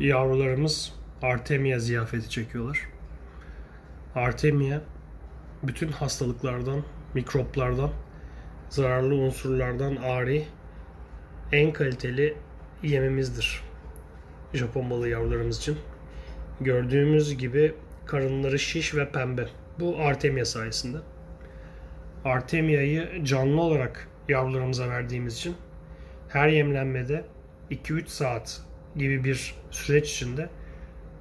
Yavrularımız Artemia ziyafeti çekiyorlar. Artemia bütün hastalıklardan, mikroplardan, zararlı unsurlardan ari en kaliteli yemimizdir. Japon balığı yavrularımız için. Gördüğümüz gibi karınları şiş ve pembe. Bu Artemia sayesinde. Artemia'yı canlı olarak yavrularımıza verdiğimiz için her yemlenmede 2-3 saat gibi bir süreç içinde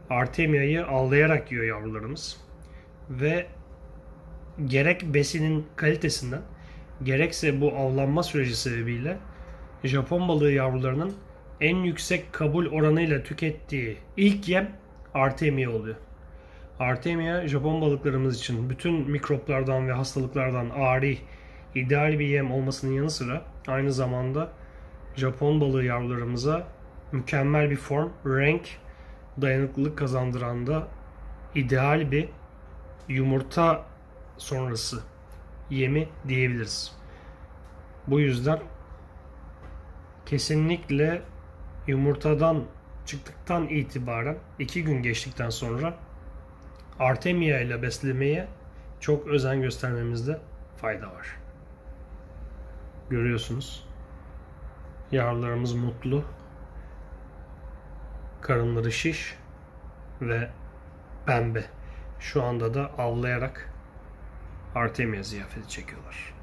Artemia'yı avlayarak yiyor yavrularımız. Ve gerek besinin kalitesinden gerekse bu avlanma süreci sebebiyle Japon balığı yavrularının en yüksek kabul oranıyla tükettiği ilk yem Artemia oluyor. Artemia Japon balıklarımız için bütün mikroplardan ve hastalıklardan ari ideal bir yem olmasının yanı sıra aynı zamanda Japon balığı yavrularımıza mükemmel bir form, renk, dayanıklılık kazandıran da ideal bir yumurta sonrası yemi diyebiliriz. Bu yüzden kesinlikle yumurtadan çıktıktan itibaren iki gün geçtikten sonra Artemia ile beslemeye çok özen göstermemizde fayda var. Görüyorsunuz. Yavrularımız mutlu. Karınları şiş ve pembe. Şu anda da avlayarak Artemia ziyafeti çekiyorlar.